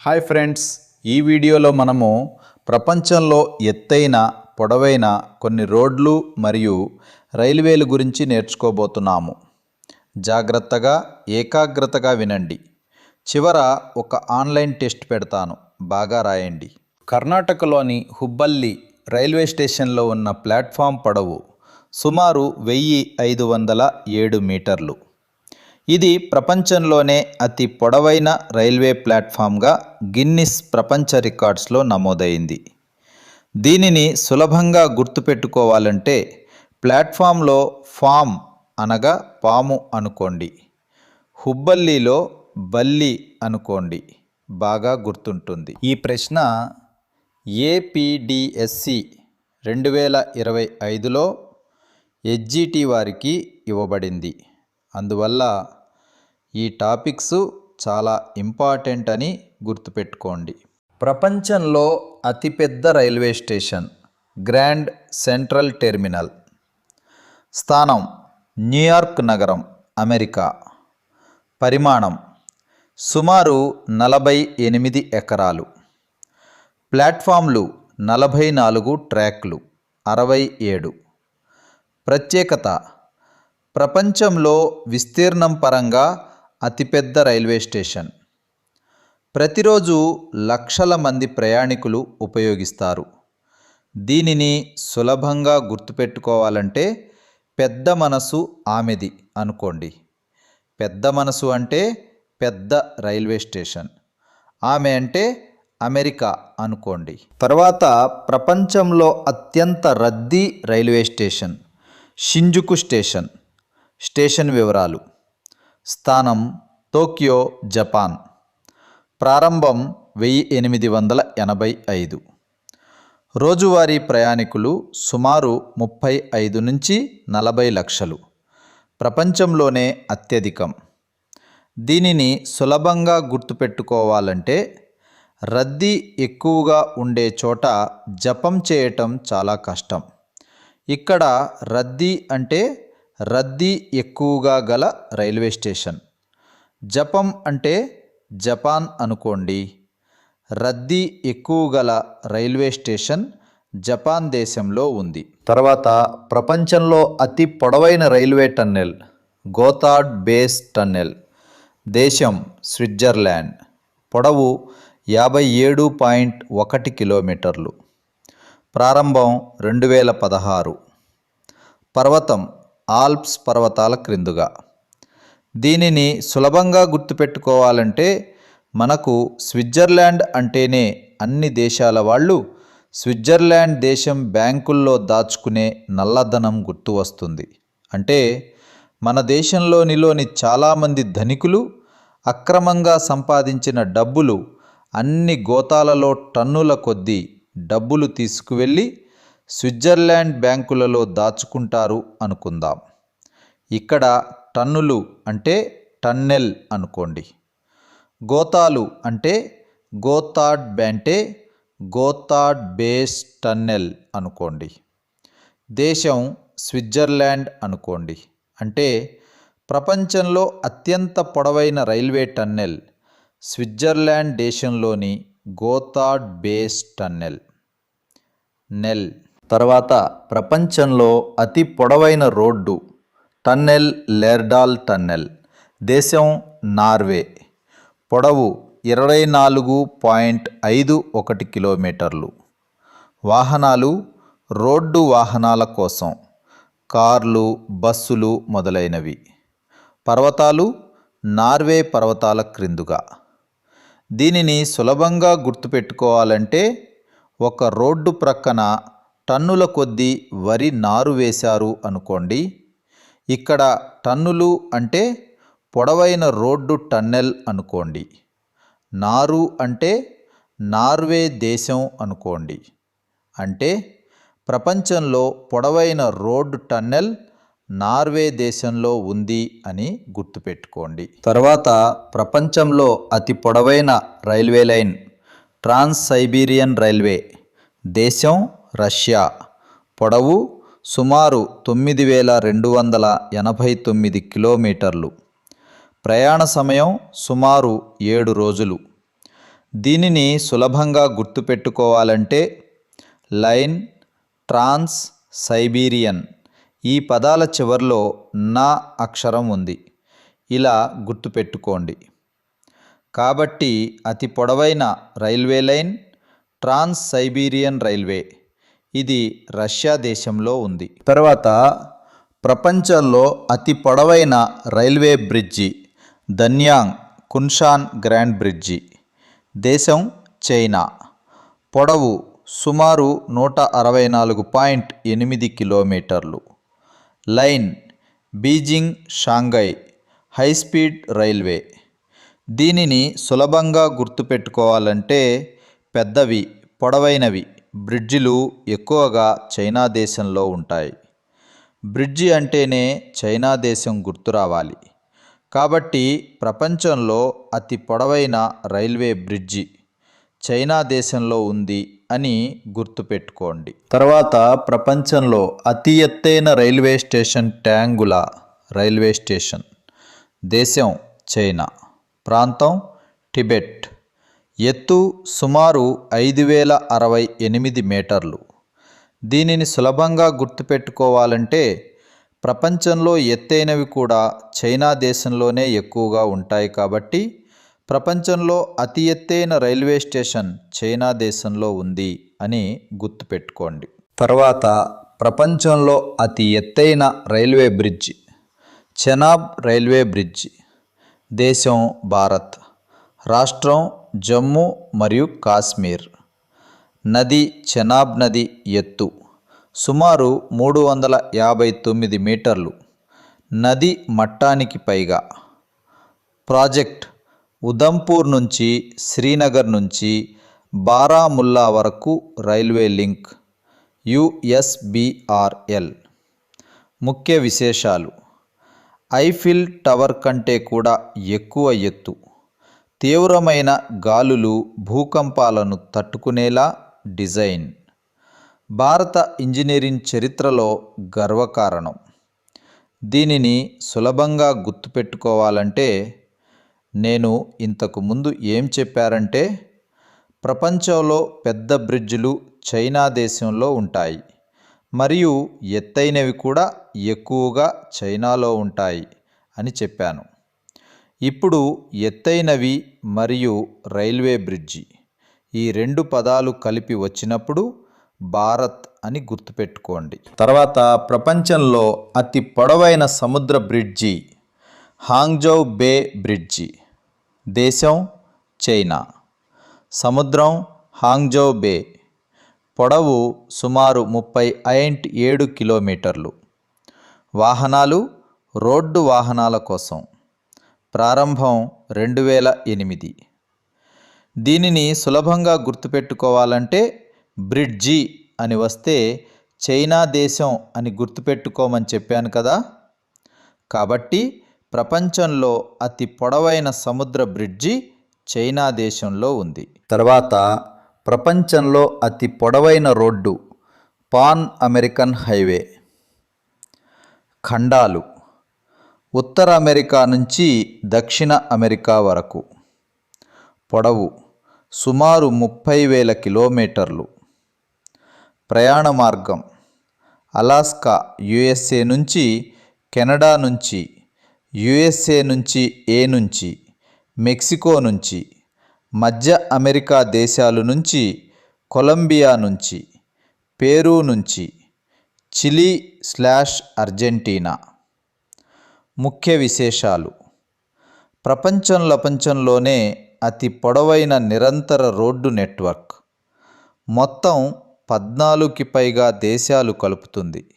Hi friends ఈ వీడియోలో మనము ప్రపంచంలో ఎత్తైన పొడవైన కొన్ని రోడ్లు మరియు రైల్వేలు గురించి నేర్చుకోబోతున్నాము. జాగ్రత్తగా ఏకాగ్రతగా వినండి. చివర ఒక ఆన్లైన్ టెస్ట్ పెడతాను. బాగా రాయండి. కర్ణాటకలోని హుబ్బల్లి రైల్వే స్టేషన్లో ఉన్న ప్లాట్ఫామ్ పొడవు సుమారు వెయ్యి ఐదు వందల ఏడు మీటర్లు. ఇది ప్రపంచంలోనే అతి పొడవైన రైల్వే ప్లాట్ఫామ్గా గిన్నిస్ ప్రపంచ రికార్డ్స్లో నమోదైంది. దీనిని సులభంగా గుర్తుపెట్టుకోవాలంటే ప్లాట్ఫామ్లో ఫామ్ అనగా పాము అనుకోండి. హుబ్బల్లిలో బల్లి అనుకోండి. బాగా గుర్తుంటుంది. ఈ ప్రశ్న ఏపీడిఎస్సి రెండు వేల ఇరవై ఐదులో ఎస్జిటి వారికి ఇవ్వబడింది. అందువల్ల ఈ టాపిక్స్ చాలా ఇంపార్టెంట్ అని గుర్తుపెట్టుకోండి. ప్రపంచంలో అతిపెద్ద railway station Grand Central Terminal. స్థానం న్యూయార్క్ నగరం అమెరికా. పరిమాణం సుమారు నలభై ఎనిమిది ఎకరాలు. ప్లాట్ఫామ్లు నలభై నాలుగు ట్రాక్లు అరవై ఏడు. ప్రత్యేకత ప్రపంచంలో విస్తీర్ణం పరంగా అతిపెద్ద రైల్వే స్టేషన్. ప్రతిరోజు లక్షల మంది ప్రయాణికులు ఉపయోగిస్తారు. దీనిని సులభంగా గుర్తుపెట్టుకోవాలంటే పెద్ద మనసు ఆమెది అనుకోండి. పెద్ద మనసు అంటే పెద్ద రైల్వే స్టేషన్. ఆమె అంటే అమెరికా అనుకోండి. తర్వాత ప్రపంచంలో అత్యంత రద్దీ railway station Shinjuku station. Station వివరాలు. స్థానం టోక్యో జపాన్. ప్రారంభం వెయ్యి ఎనిమిది వందల ఎనభై ఐదు. రోజువారీ ప్రయాణికులు సుమారు ముప్పై ఐదు నుంచి నలభై లక్షలు. ప్రపంచంలోనే అత్యధికం. దీనిని సులభంగా గుర్తుపెట్టుకోవాలంటే రద్దీ ఎక్కువగా ఉండే చోట జపం చేయటం చాలా కష్టం. ఇక్కడ రద్దీ అంటే రద్దీ ఎక్కువగా గల రైల్వే స్టేషన్. జపం అంటే జపాన్ అనుకోండి. రద్దీ ఎక్కువ గల రైల్వే స్టేషన్ జపాన్ దేశంలో ఉంది. తర్వాత ప్రపంచంలో అతి పొడవైన railway tunnel Gotthard base tunnel దేశం స్విట్జర్లాండ్. పొడవు యాభై ఏడు పాయింట్ ఒకటి కిలోమీటర్లు. ప్రారంభం రెండు వేల పదహారు. పర్వతం ఆల్ప్స్ పర్వతాల క్రిందుగా. దీనిని సులభంగా గుర్తుపెట్టుకోవాలంటే మనకు స్విట్జర్లాండ్ అంటేనే అన్ని దేశాల వాళ్ళు స్విట్జర్లాండ్ దేశం బ్యాంకుల్లో దాచుకునే నల్లధనం గుర్తు వస్తుంది. అంటే మన దేశంలోనిలోని చాలామంది ధనికులు అక్రమంగా సంపాదించిన డబ్బులు అన్ని గోతాలలో టన్నుల కొద్దీ డబ్బులు తీసుకువెళ్ళి స్విట్జర్లాండ్ బ్యాంకులలో దాచుకుంటారు అనుకుందాం. ఇక్కడ టన్నులు అంటే టన్నెల్ అనుకోండి. గోతాలు అంటే గోతాడ్ బ్యాంటే గోతాడ్ బేస్ టన్నెల్ అనుకోండి. దేశం స్విట్జర్లాండ్ అనుకోండి. అంటే ప్రపంచంలో అత్యంత పొడవైన రైల్వే టన్నెల్ స్విట్జర్లాండ్ దేశంలోని గోతాడ్ బేస్ టన్నెల్. నెల్. తర్వాత ప్రపంచంలో అతి పొడవైన రోడ్డు టన్నెల్ లెర్డాల్ టన్నెల్. దేశం నార్వే. పొడవు ఇరవై నాలుగు పాయింట్ ఐదు ఒకటి కిలోమీటర్లు. వాహనాలు రోడ్డు వాహనాల కోసం కార్లు బస్సులు మొదలైనవి. పర్వతాలు నార్వే పర్వతాల క్రిందుగా. దీనిని సులభంగా గుర్తుపెట్టుకోవాలంటే ఒక రోడ్డు ప్రక్కన టన్నుల కొద్దీ వరి నారు వేశారు అనుకోండి. ఇక్కడ టన్నులు అంటే పొడవైన రోడ్డు టన్నెల్ అనుకోండి. నారు అంటే నార్వే దేశం అనుకోండి. అంటే ప్రపంచంలో పొడవైన రోడ్డు టన్నెల్ నార్వే దేశంలో ఉంది అని గుర్తుపెట్టుకోండి. తర్వాత ప్రపంచంలో అతి పొడవైన railway line Trans Siberian railway దేశం రష్యా. పొడవు సుమారు తొమ్మిది వేల రెండు వందల ఎనభై తొమ్మిది కిలోమీటర్లు. ప్రయాణ సమయం సుమారు ఏడు రోజులు. దీనిని సులభంగా గుర్తుపెట్టుకోవాలంటే లైన్ ట్రాన్స్ సైబీరియన్ ఈ పదాల చివర్లో నా అక్షరం ఉంది. ఇలా గుర్తుపెట్టుకోండి. కాబట్టి అతి పొడవైన railway line Trans Siberian railway. ఇది రష్యా దేశంలో ఉంది. తర్వాత ప్రపంచంలో అతి పొడవైన railway bridge Danyang Kunshan grand bridge దేశం చైనా. పొడవు సుమారు నూట అరవై నాలుగు పాయింట్ ఎనిమిది కిలోమీటర్లు. Line Beijing Shanghai high speed railway. దీనిని సులభంగా గుర్తుపెట్టుకోవాలంటే పెద్దవి పొడవైనవి. బ్రిడ్జిలు ఎక్కువగా చైనా దేశంలో ఉంటాయి. బ్రిడ్జి అంటేనే చైనా దేశం గుర్తు రావాలి. కాబట్టి ప్రపంచంలో అతి పొడవైన రైల్వే బ్రిడ్జి చైనా దేశంలో ఉంది అని గుర్తుపెట్టుకోండి తర్వాత ప్రపంచంలో అతి ఎత్తైన railway station Tanggula railway station దేశం చైనా. ప్రాంతం టిబెట్. ఎత్తు సుమారు ఐదు వేల అరవై ఎనిమిది మీటర్లు. దీనిని సులభంగా గుర్తుపెట్టుకోవాలంటే ప్రపంచంలో ఎత్తైనవి కూడా చైనా దేశంలోనే ఎక్కువగా ఉంటాయి కాబట్టి ప్రపంచంలో అతి ఎత్తైన రైల్వే స్టేషన్ చైనా దేశంలో ఉంది అని గుర్తుపెట్టుకోండి. తర్వాత ప్రపంచంలో అతి ఎత్తైన railway bridge Chenab railway bridge దేశం భారత్ రాష్ట్రం జమ్మూ మరియు కాశ్మీర్. నది చెనాబ్ నది ఎత్తు. సుమారు మూడు వందల యాభై తొమ్మిది మీటర్లు. నది మట్టానికి పైగా. ప్రాజెక్ట్ ఉదంపూర్ నుంచి శ్రీనగర్ నుంచి బారాముల్లా వరకు రైల్వే లింక్ యుఎస్బిఆర్ఎల్ ముఖ్య విశేషాలు. ఐఫిల్ టవర్ కంటే కూడా ఎక్కువ ఎత్తు. తీవ్రమైన గాలులు భూకంపాలను తట్టుకునేలా డిజైన్. భారత ఇంజనీరింగ్ చరిత్రలో గర్వకారణం. దీనిని సులభంగా గుర్తుపెట్టుకోవాలంటే నేను ఇంతకు ముందు ఏం చెప్పారంటే ప్రపంచంలో పెద్ద బ్రిడ్జిలు చైనా దేశంలో ఉంటాయి. మరియు ఎత్తైనవి కూడా ఎక్కువగా చైనాలో ఉంటాయి అని చెప్పాను. ఇప్పుడు ఎత్తైనవి మరియు రైల్వే బ్రిడ్జి. ఈ రెండు పదాలు కలిపి వచ్చినప్పుడు భారత్ అని గుర్తుపెట్టుకోండి. తర్వాత ప్రపంచంలో అతి పొడవైన సముద్ర బ్రిడ్జి హాంగ్జౌ బే బ్రిడ్జి. దేశం చైనా. సముద్రం హాంగ్జౌ బే. పొడవు సుమారు ముప్పై ఐంట్ ఏడు కిలోమీటర్లు. వాహనాలు రోడ్డు వాహనాల కోసం. ప్రారంభం రెండు వేల ఎనిమిది. దీనిని సులభంగా గుర్తుపెట్టుకోవాలంటే బ్రిడ్జి అని వస్తే చైనా దేశం అని గుర్తుపెట్టుకోమని చెప్పాను కదా. కాబట్టి ప్రపంచంలో అతి పొడవైన సముద్ర బ్రిడ్జి చైనా దేశంలో ఉంది. తర్వాత ప్రపంచంలో అతి పొడవైన రోడ్డు పాన్ అమెరికన్ హైవే. ఖండాలు ఉత్తర అమెరికా నుంచి దక్షిణ అమెరికా వరకు. పొడవు సుమారు ముప్పై వేల కిలోమీటర్లు. ప్రయాణ మార్గం అలాస్కా యుఎస్ఏ నుంచి కెనడా నుంచి యుఎస్ఏ నుంచి ఏ నుంచి మెక్సికో నుంచి మధ్య అమెరికా దేశాలు నుంచి కొలంబియా నుంచి పేరు నుంచి చిలీ స్లాష్ అర్జెంటీనా. ముఖ్య విశేషాలు. ప్రపంచం ప్రపంచంలోనే అతి పొడవైన నిరంతర రోడ్డు నెట్వర్క్. మొత్తం పద్నాలుగుకి పైగా దేశాలు కలుపుతుంది.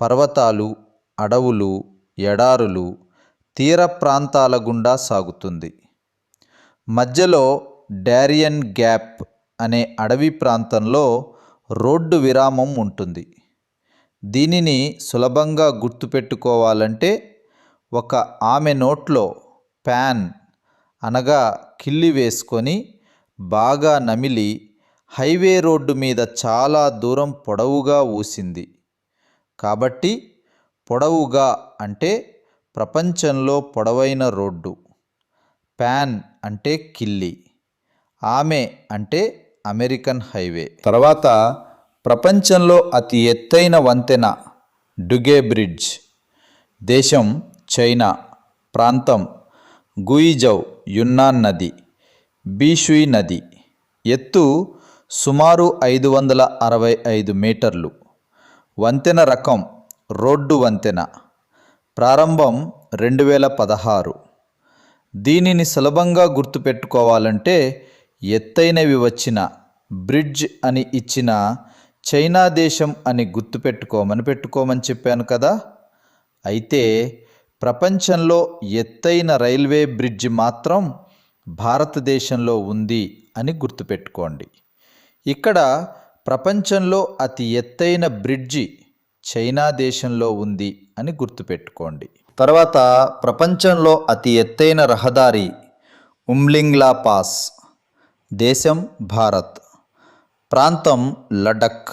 పర్వతాలు అడవులు ఎడారులు తీర ప్రాంతాల గుండా సాగుతుంది. మధ్యలో డారియన్ గ్యాప్ అనే అడవి ప్రాంతంలో రోడ్డు విరామం ఉంటుంది. దీనిని సులభంగా గుర్తుపెట్టుకోవాలంటే ఒక ఆమె నోట్లో ప్యాన్ అనగా కిల్లి వేసుకొని బాగా నమిలి హైవే రోడ్డు మీద చాలా దూరం పొడవుగా ఊసింది. కాబట్టి పొడవుగా అంటే ప్రపంచంలో పొడవైన రోడ్డు. ప్యాన్ అంటే కిల్లి. ఆమె అంటే అమెరికన్ హైవే. తర్వాత ప్రపంచంలో అతి ఎత్తైన వంతెన డుగే బ్రిడ్జ్. దేశం చైనా ప్రాంతం గుయిజౌ యున్నాన్ నది బీషుయి నది. ఎత్తు సుమారు ఐదు వందల అరవై ఐదు మీటర్లు. వంతెన రకం రోడ్డు వంతెన. ప్రారంభం రెండు వేల పదహారు. దీనిని సులభంగా గుర్తుపెట్టుకోవాలంటే ఎత్తైనవి వచ్చిన బ్రిడ్జ్ అని ఇచ్చిన చైనా దేశం అని గుర్తుపెట్టుకోమని పెట్టుకోమని చెప్పాను కదా. అయితే ప్రపంచంలో ఎత్తైన రైల్వే బ్రిడ్జ్ మాత్రం భారతదేశంలో ఉంది అని గుర్తుపెట్టుకోండి ఇక్కడ ప్రపంచంలో అతి ఎత్తైన బ్రిడ్జి చైనా దేశంలో ఉంది అని గుర్తుపెట్టుకోండి తర్వాత ప్రపంచంలో అతి ఎత్తైన రహదారి ఉమ్లింగ్లా పాస్ దేశం భారత్. ప్రాంతం లడక్.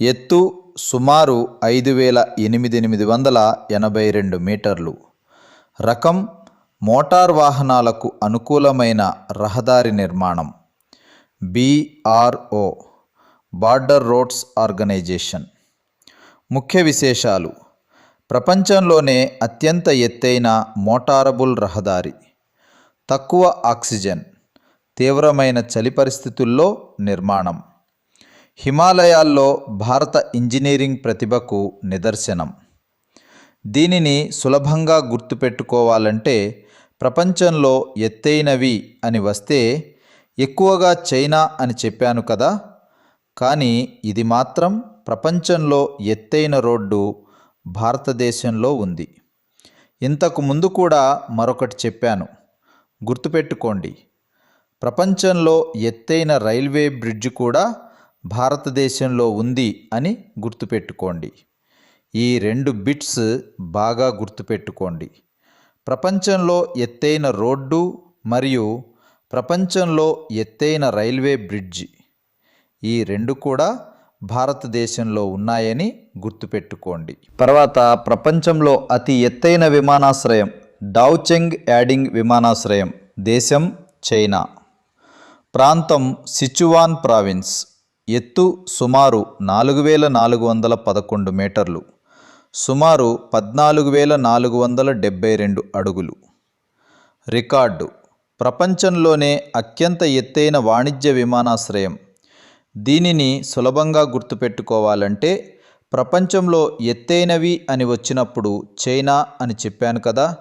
ఎత్తు సుమారు ఐదు వేల ఎనిమిది ఎనిమిది వందల ఎనభై రెండు మీటర్లు. రకం మోటార్ వాహనాలకు అనుకూలమైన రహదారి నిర్మాణం. BRO border roads organisation. ముఖ్య విశేషాలు. ప్రపంచంలోనే అత్యంత ఎత్తైన మోటారబుల్ రహదారి. తక్కువ ఆక్సిజన్. తీవ్రమైన చలి పరిస్థితుల్లో నిర్మాణం. హిమాలయాల్లో భారత ఇంజనీరింగ్ ప్రతిభకు నిదర్శనం. దీనిని సులభంగా గుర్తుపెట్టుకోవాలంటే ప్రపంచంలో ఎత్తైనవి అని వస్తే ఎక్కువగా చైనా అని చెప్పాను కదా. కానీ ఇది మాత్రం ప్రపంచంలో ఎత్తైన రోడ్డు భారతదేశంలో ఉంది. ఇంతకు ముందు కూడా మరొకటి చెప్పాను. గుర్తుపెట్టుకోండి. ప్రపంచంలో ఎత్తైన రైల్వే బ్రిడ్జ్ కూడా భారతదేశంలో ఉంది అని గుర్తుపెట్టుకోండి. ఈ రెండు బిట్స్ బాగా గుర్తుపెట్టుకోండి. ప్రపంచంలో ఎత్తైన రోడ్డు మరియు ప్రపంచంలో ఎత్తైన రైల్వే బ్రిడ్జి ఈ రెండు కూడా భారతదేశంలో ఉన్నాయని గుర్తుపెట్టుకోండి. తర్వాత ప్రపంచంలో అతి ఎత్తైన విమానాశ్రయం డౌచెంగ్ యాడింగ్ విమానాశ్రయం దేశం చైనా. ప్రాంతం సిచువాన్ ప్రావిన్స్. ఎత్తు సుమారు నాలుగు వేల నాలుగు వందల పదకొండు మీటర్లు. సుమారు పద్నాలుగు వేల నాలుగు వందల డెబ్బై రెండు అడుగులు. రికార్డు. ప్రపంచంలోనే అత్యంత ఎత్తైన వాణిజ్య విమానాశ్రయం. దీనిని సులభంగా గుర్తుపెట్టుకోవాలంటే ప్రపంచంలో ఎత్తైనవి అని వచ్చినప్పుడు చైనా అని చెప్పాను కదా.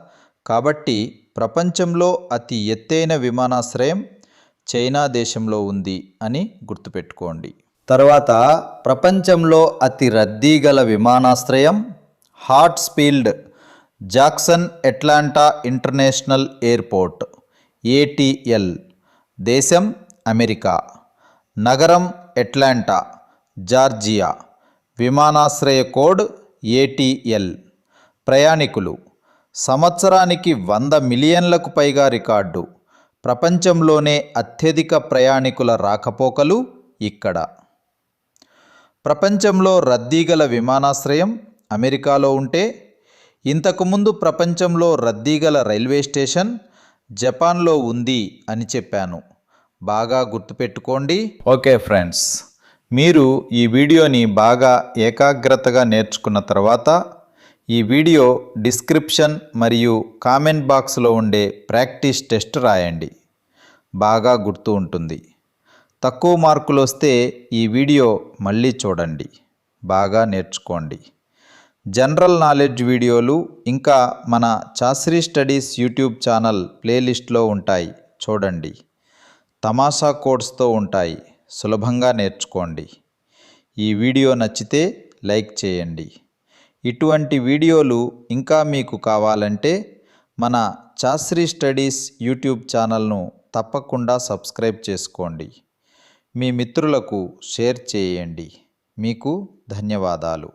కాబట్టి ప్రపంచంలో అతి ఎత్తైన విమానాశ్రయం చైనా దేశంలో ఉంది అని గుర్తుపెట్టుకోండి. తర్వాత ప్రపంచంలో అతి రద్దీ గల విమానాశ్రయం Hartsfield Jackson Atlanta International Airport ATL దేశం అమెరికా. నగరం అట్లాంటా జార్జియా. విమానాశ్రయ కోడ్ ఏటీఎల్ ప్రయాణికులు సంవత్సరానికి వంద మిలియన్లకు పైగా రికార్డు. ప్రపంచంలోనే అత్యధిక ప్రయాణికుల రాకపోకలు ఇక్కడ. ప్రపంచంలో రద్దీగల విమానాశ్రయం అమెరికాలో ఉంటే ఇంతకుముందు ప్రపంచంలో రద్దీగల రైల్వే స్టేషన్ జపాన్లో ఉంది అని చెప్పాను. బాగా గుర్తుపెట్టుకోండి. ఓకే ఫ్రెండ్స్ మీరు ఈ వీడియోని బాగా ఏకాగ్రతగా నేర్చుకున్న తర్వాత ఈ వీడియో డిస్క్రిప్షన్ మరియు కామెంట్ బాక్స్లో ఉండే ప్రాక్టీస్ టెస్ట్ రాయండి. బాగా గుర్తు ఉంటుంది. తక్కువ మార్కులు వస్తే ఈ వీడియో మళ్ళీ చూడండి. బాగా నేర్చుకోండి. జనరల్ నాలెడ్జ్ వీడియోలు ఇంకా మన చాశ్రీ స్టడీస్ యూట్యూబ్ ఛానల్ ప్లేలిస్ట్లో ఉంటాయి. చూడండి. తమాషా కోడ్స్తో ఉంటాయి. సులభంగా నేర్చుకోండి. ఈ వీడియో నచ్చితే లైక్ చేయండి. ఇటువంటి వీడియోలు ఇంకా మీకు కావాలంటే మన శాస్త్రీ స్టడీస్ యూట్యూబ్ ఛానల్ను తప్పకుండా సబ్స్క్రైబ్ చేసుకోండి. మీ మిత్రులకు షేర్ చేయండి. మీకు ధన్యవాదాలు.